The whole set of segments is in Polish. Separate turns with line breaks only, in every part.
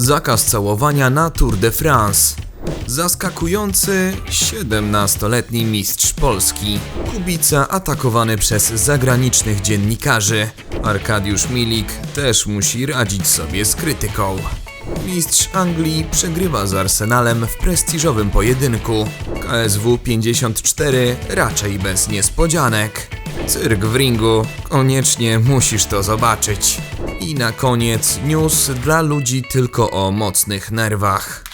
Zakaz całowania na Tour de France. Zaskakujący 17-letni mistrz Polski. Kubica atakowany przez zagranicznych dziennikarzy. Arkadiusz Milik też musi radzić sobie z krytyką. Mistrz Anglii przegrywa z Arsenalem w prestiżowym pojedynku. KSW 54 raczej bez niespodzianek. Cyrk w ringu, koniecznie musisz to zobaczyć. I na koniec news dla ludzi tylko o mocnych nerwach.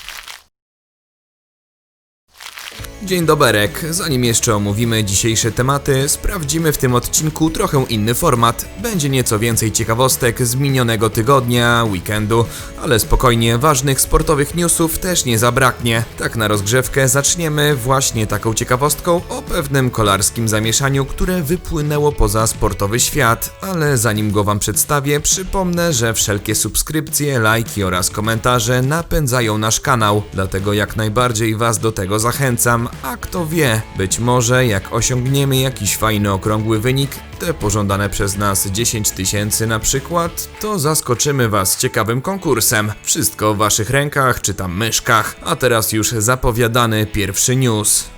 Dzień doberek. Zanim jeszcze omówimy dzisiejsze tematy, sprawdzimy w tym odcinku trochę inny format. Będzie nieco więcej ciekawostek z minionego tygodnia, weekendu, ale spokojnie, ważnych sportowych newsów też nie zabraknie. Tak na rozgrzewkę zaczniemy właśnie taką ciekawostką o pewnym kolarskim zamieszaniu, które wypłynęło poza sportowy świat. Ale zanim go wam przedstawię, przypomnę, że wszelkie subskrypcje, lajki oraz komentarze napędzają nasz kanał, dlatego jak najbardziej was do tego zachęcam. A kto wie, być może jak osiągniemy jakiś fajny okrągły wynik, te pożądane przez nas 10 tysięcy na przykład, to zaskoczymy was ciekawym konkursem. Wszystko w waszych rękach czy tam myszkach. A teraz już zapowiadany pierwszy news.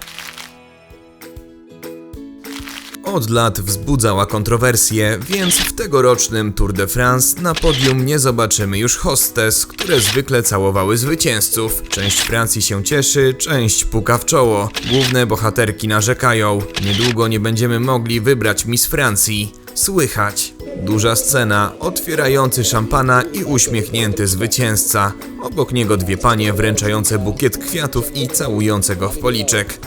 Od lat wzbudzała kontrowersje, więc w tegorocznym Tour de France na podium nie zobaczymy już hostes, które zwykle całowały zwycięzców. Część Francji się cieszy, część puka w czoło. Główne bohaterki narzekają. Niedługo nie będziemy mogli wybrać Miss Francji. Słychać. Duża scena, otwierający szampana i uśmiechnięty zwycięzca. Obok niego dwie panie wręczające bukiet kwiatów i całujące go w policzek.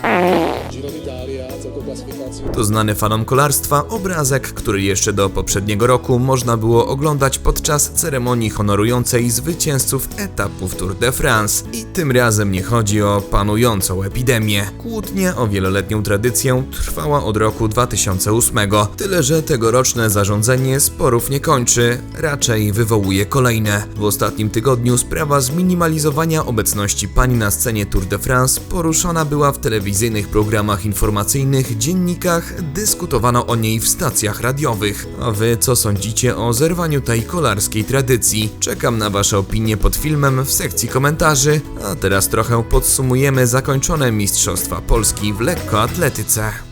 To znany fanom kolarstwa obrazek, który jeszcze do poprzedniego roku można było oglądać podczas ceremonii honorującej zwycięzców etapów Tour de France. I tym razem nie chodzi o panującą epidemię. Kłótnia o wieloletnią tradycję trwała od roku 2008, tyle że tegoroczne zarządzenie sporów nie kończy, raczej wywołuje kolejne. W ostatnim tygodniu sprawa zminimalizowania obecności pań na scenie Tour de France poruszona była w telewizyjnych programach informacyjnych, dziennikach, dyskutowano o niej w stacjach radiowych. A wy co sądzicie o zerwaniu tej kolarskiej tradycji? Czekam na wasze opinie pod filmem w sekcji komentarzy, a teraz trochę podsumujemy zakończone Mistrzostwa Polski w lekkoatletyce.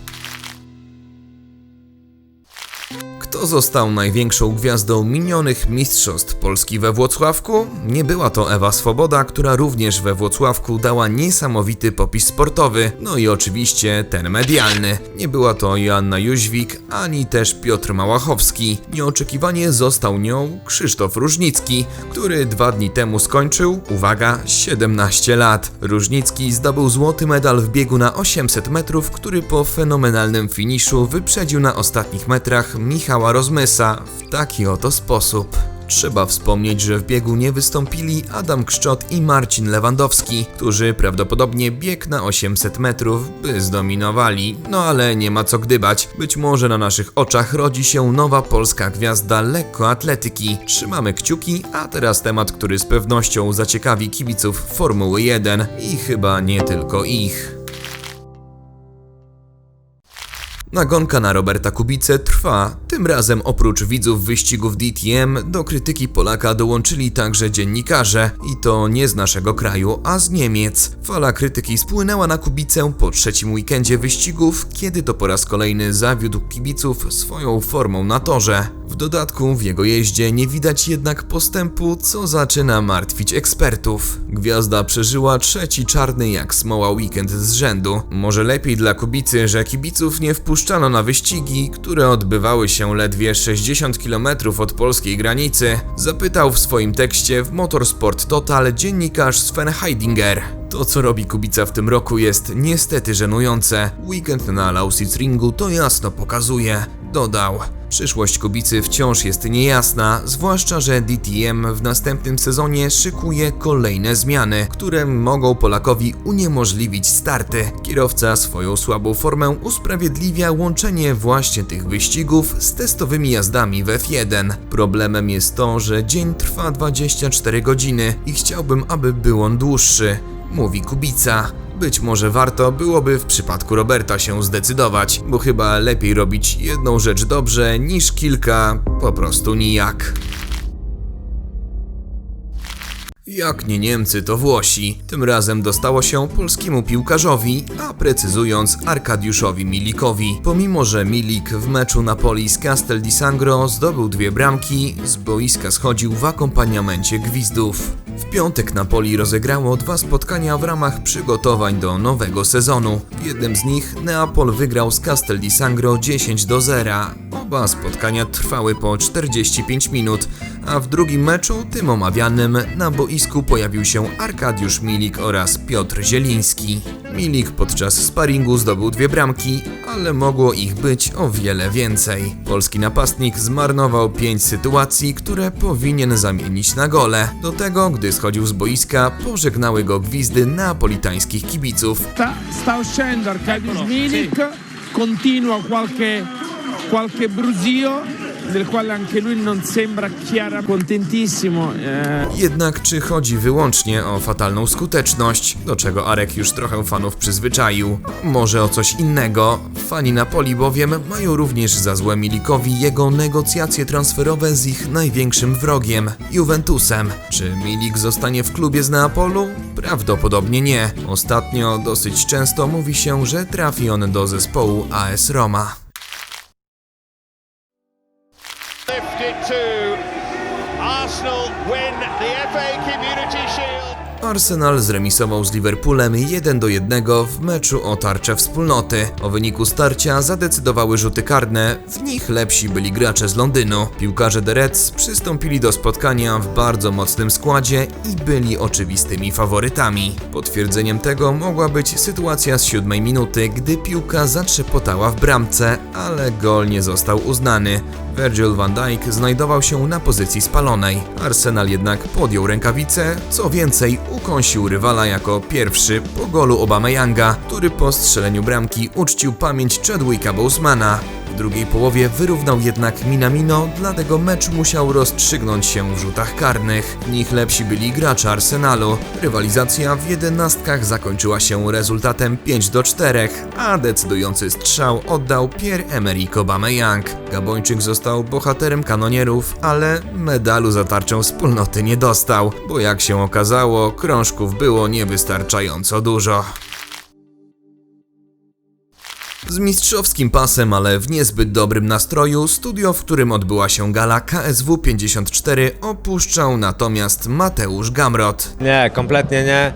Kto został największą gwiazdą minionych Mistrzostw Polski we Włocławku? Nie była to Ewa Swoboda, która również we Włocławku dała niesamowity popis sportowy, no i oczywiście ten medialny. Nie była to Joanna Jóźwik, ani też Piotr Małachowski. Nieoczekiwanie został nią Krzysztof Różnicki, który dwa dni temu skończył, uwaga, 17 lat. Różnicki zdobył złoty medal w biegu na 800 metrów, który po fenomenalnym finiszu wyprzedził na ostatnich metrach Michała Rozmysa w taki oto sposób. Trzeba wspomnieć, że w biegu nie wystąpili Adam Kszczot i Marcin Lewandowski, którzy prawdopodobnie bieg na 800 metrów by zdominowali. No ale nie ma co gdybać, być może na naszych oczach rodzi się nowa polska gwiazda lekkoatletyki. Trzymamy kciuki, a teraz temat, który z pewnością zaciekawi kibiców Formuły 1 i chyba nie tylko ich. Nagonka na Roberta Kubicę trwa. Tym razem oprócz widzów wyścigów DTM do krytyki Polaka dołączyli także dziennikarze i to nie z naszego kraju, a z Niemiec. Fala krytyki spłynęła na Kubicę po trzecim weekendzie wyścigów, kiedy to po raz kolejny zawiódł kibiców swoją formą na torze. Dodatku w jego jeździe nie widać jednak postępu, co zaczyna martwić ekspertów. Gwiazda przeżyła trzeci czarny jak smoła weekend z rzędu. Może lepiej dla Kubicy, że kibiców nie wpuszczano na wyścigi, które odbywały się ledwie 60 km od polskiej granicy, zapytał w swoim tekście w Motorsport Total dziennikarz Sven Heidinger. To, co robi Kubica w tym roku jest niestety żenujące. Weekend na Lausitzringu to jasno pokazuje. Dodał. Przyszłość Kubicy wciąż jest niejasna, zwłaszcza, że DTM w następnym sezonie szykuje kolejne zmiany, które mogą Polakowi uniemożliwić starty. Kierowca swoją słabą formę usprawiedliwia łączenie właśnie tych wyścigów z testowymi jazdami w F1. Problemem jest to, że dzień trwa 24 godziny i chciałbym, aby był on dłuższy, mówi Kubica. Być może warto byłoby w przypadku Roberta się zdecydować, bo chyba lepiej robić jedną rzecz dobrze niż kilka po prostu nijak. Jak nie Niemcy, to Włosi. Tym razem dostało się polskiemu piłkarzowi, a precyzując Arkadiuszowi Milikowi. Pomimo, że Milik w meczu Napoli z Castel di Sangro zdobył dwie bramki, z boiska schodził w akompaniamencie gwizdów. W piątek Napoli rozegrało dwa spotkania w ramach przygotowań do nowego sezonu. W jednym z nich Neapol wygrał z Castel di Sangro 10 do 0. Oba spotkania trwały po 45 minut, a w drugim meczu, tym omawianym, na boisku pojawił się Arkadiusz Milik oraz Piotr Zieliński. Milik podczas sparingu zdobył dwie bramki, ale mogło ich być o wiele więcej. Polski napastnik zmarnował pięć sytuacji, które powinien zamienić na gole. Do tego, gdy schodził z boiska, pożegnały go gwizdy neapolitańskich kibiców.
sta, sta uscendo Arcadius Milik, continua qualche, qualche brusio del quale anche lui non sembra chiara, contentissimo. eh,
Jednak czy chodzi wyłącznie o fatalną skuteczność, do czego Arek już trochę fanów przyzwyczaił? Może o coś innego? Fani Napoli bowiem mają również za złe Milikowi jego negocjacje transferowe z ich największym wrogiem, Juventusem. Czy Milik zostanie w klubie z Neapolu? Prawdopodobnie nie. Ostatnio dosyć często mówi się, że trafi on do zespołu AS Roma.
Arsenal
zremisował z Liverpoolem 1 do 1 w meczu o tarczę wspólnoty. O wyniku starcia zadecydowały rzuty karne, w nich lepsi byli gracze z Londynu. Piłkarze The Reds przystąpili do spotkania w bardzo mocnym składzie i byli oczywistymi faworytami. Potwierdzeniem tego mogła być sytuacja z siódmej minuty, gdy piłka zatrzepotała w bramce, ale gol nie został uznany. Virgil van Dijk znajdował się na pozycji spalonej. Arsenal jednak podjął rękawice, co więcej ukąsił rywala jako pierwszy po golu Obameyanga, który po strzeleniu bramki uczcił pamięć Chadwicka Bosemana. Drugiej połowie wyrównał jednak Minamino, dlatego mecz musiał rozstrzygnąć się w rzutach karnych. W nich lepsi byli gracze Arsenalu. Rywalizacja w jedenastkach zakończyła się rezultatem 5 do 4, a decydujący strzał oddał Pierre-Emerick Aubameyang. Gabończyk został bohaterem kanonierów, ale medalu za tarczę wspólnoty nie dostał, bo jak się okazało, krążków było niewystarczająco dużo. Z mistrzowskim pasem, ale w niezbyt dobrym nastroju, studio, w którym odbyła się gala KSW 54 opuszczał natomiast Mateusz Gamrot.
Nie, kompletnie nie.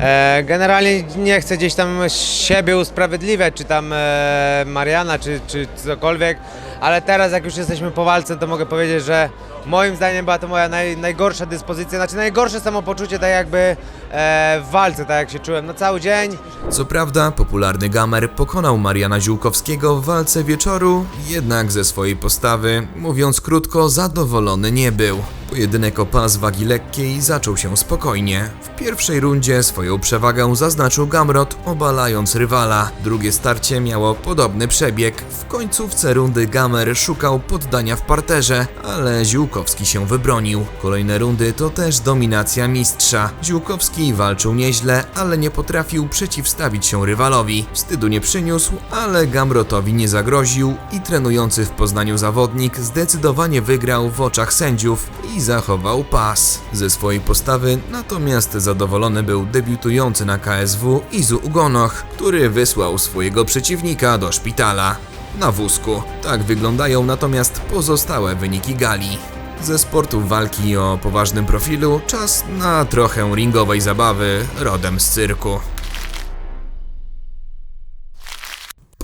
E, generalnie nie chcę gdzieś tam siebie usprawiedliwiać, czy tam e, Mariana, czy, czy cokolwiek, ale teraz jak już jesteśmy po walce, to mogę powiedzieć, że moim zdaniem była to moja naj, najgorsza dyspozycja, znaczy najgorsze samopoczucie tak jakby e, w walce, tak jak się czułem na cały dzień.
Co prawda, popularny gamer pokonał Mariana Ziółkowskiego w walce wieczoru, jednak ze swojej postawy, mówiąc krótko, zadowolony nie był. Pojedynek o pas wagi lekkiej zaczął się spokojnie. W pierwszej rundzie swoją przewagę zaznaczył Gamrot, obalając rywala. Drugie starcie miało podobny przebieg. W końcówce rundy Gamer szukał poddania w parterze, ale Ziółkowski się wybronił. Kolejne rundy to też dominacja mistrza. Ziółkowski walczył nieźle, ale nie potrafił przeciwstawić się rywalowi. Wstydu nie przyniósł, ale Gamrotowi nie zagroził i trenujący w Poznaniu zawodnik zdecydowanie wygrał w oczach sędziów i zachował pas. Ze swojej postawy natomiast zadowolony był debiutujący na KSW Izu Ugonoch, który wysłał swojego przeciwnika do szpitala. Na wózku. Tak wyglądają natomiast pozostałe wyniki gali. Ze sportów walki o poważnym profilu czas na trochę ringowej zabawy rodem z cyrku.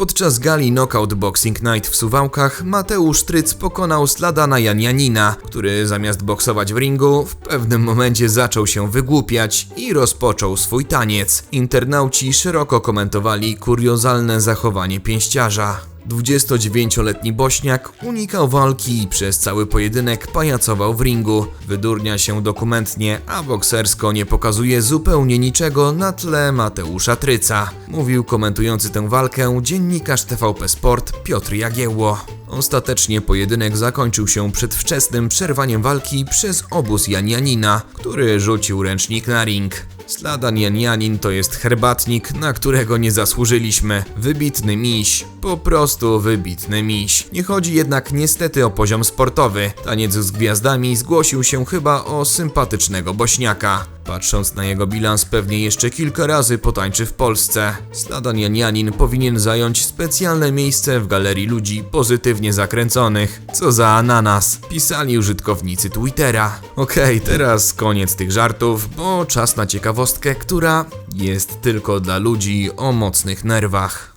Podczas gali Knockout Boxing Night w Suwałkach Mateusz Tryc pokonał Sladana Janjanina, który zamiast boksować w ringu w pewnym momencie zaczął się wygłupiać i rozpoczął swój taniec. Internauci szeroko komentowali kuriozalne zachowanie pięściarza. 29-letni Bośniak unikał walki i przez cały pojedynek pajacował w ringu. Wydurnia się dokumentnie, a boksersko nie pokazuje zupełnie niczego na tle Mateusza Tryca. Mówił komentujący tę walkę dziennikarz TVP Sport Piotr Jagiełło. Ostatecznie pojedynek zakończył się przedwczesnym przerwaniem walki przez obóz Janianina, który rzucił ręcznik na ring. Sladan Janianin to jest herbatnik, na którego nie zasłużyliśmy. Wybitny miś, po prostu wybitny miś. Nie chodzi jednak niestety o poziom sportowy. Taniec z gwiazdami zgłosił się chyba o sympatycznego bośniaka. Patrząc na jego bilans, pewnie jeszcze kilka razy potańczy w Polsce. Sladan Janianin powinien zająć specjalne miejsce w galerii ludzi pozytywnie zakręconych. Co za ananas, pisali użytkownicy Twittera. Okej, teraz koniec tych żartów, bo czas na ciekawostkę, która jest tylko dla ludzi o mocnych nerwach.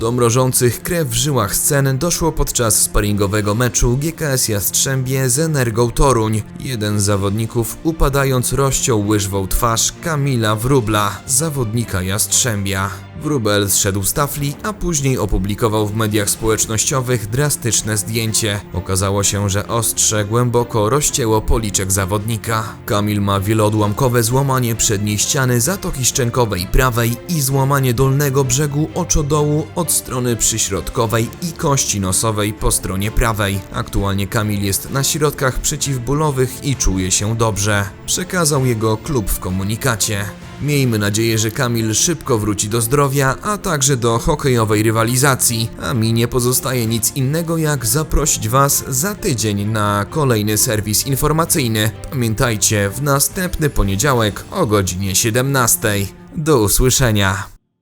Do mrożących krew w żyłach scen doszło podczas sparingowego meczu GKS Jastrzębie z Energą Toruń. Jeden z zawodników upadając rozciął łyżwą twarz Kamila Wróbla, zawodnika Jastrzębia. Wróbel zszedł z tafli, a później opublikował w mediach społecznościowych drastyczne zdjęcie. Okazało się, że ostrze głęboko rozcięło policzek zawodnika. Kamil ma wieloodłamkowe złamanie przedniej ściany zatoki szczękowej prawej i złamanie dolnego brzegu oczodołu od strony przyśrodkowej i kości nosowej po stronie prawej. Aktualnie Kamil jest na środkach przeciwbólowych i czuje się dobrze. Przekazał jego klub w komunikacie. Miejmy nadzieję, że Kamil szybko wróci do zdrowia, a także do hokejowej rywalizacji. A mi nie pozostaje nic innego jak zaprosić Was za tydzień na kolejny serwis informacyjny. Pamiętajcie, w następny poniedziałek o godzinie 17. Do usłyszenia.